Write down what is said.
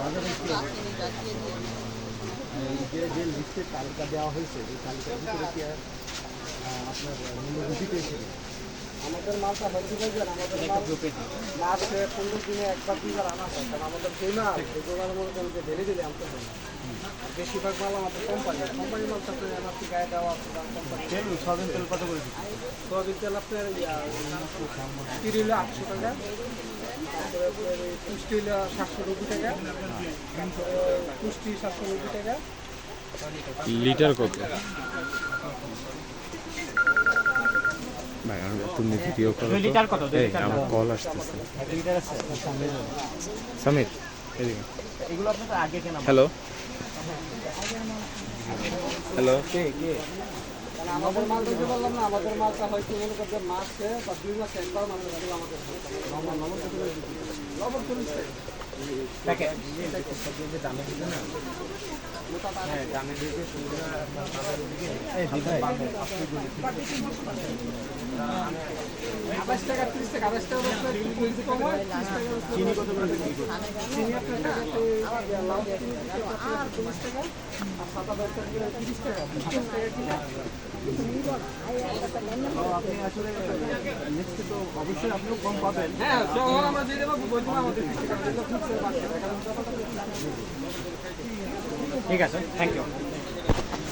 কি যে যে লিস্টের তালিকা দেওয়া হয়েছে এই তালিকার ভিতরে কি আপনার মূল্য বৃদ্ধি পেয়েছিল আমাদের মালটা হচ্ছে বুঝলেন আমাদের মাসে পনেরো দিনে একবার দুইবার আনা হয় কারণ আমাদের যে মাল সেই দোকানের মধ্যে আমাকে ঢেলে দিলে আনতে না। আর বেশিরভাগ মাল আমাদের কোম্পানি কোম্পানির মাল তো আপনার এমআরপি গায়ে দেওয়া আছে কোম্পানি তেল সয়াবিন তেল কত করে দিচ্ছে সোয়াবিন তেল আপনার তিরি হলো আটশো টাকা পুষ্টি হলো সাতশো নব্বই টাকা। পুষ্টি সাতশো নব্বই টাকা। লিটার কত? ভাই আমি তুমি ভিডিও করো লিটার কত? এই আমার কল আসতেছে। সামির এদিকে। এগুলো আপনাদের আগে কেনা। হ্যালো। হ্যালো। কারণ আমাদের মাল দিতে পারলাম না আমাদের মালটা হয়তো মনে করছে মাসে বা দুই মাসে একবার মানুষ আমাদের। হ্যাঁ দামে দিকে দিবে আঠাশ টাকা ত্রিশ টাকা আঠাশ টাকা কম হয় চিনি কত করে চিনি আপনার চল্লিশ টাকা আর সাদা দশ টাকা তিরিশ টাকা কিলো। তো আপনি আসলে নেক্সটে তো অবশ্যই আপনিও কম পাবেন। হ্যাঁ আমরা দিয়ে দেবো বলছিলাম আমাদের তিরিশ ঠিক আছে থ্যাংক ইউ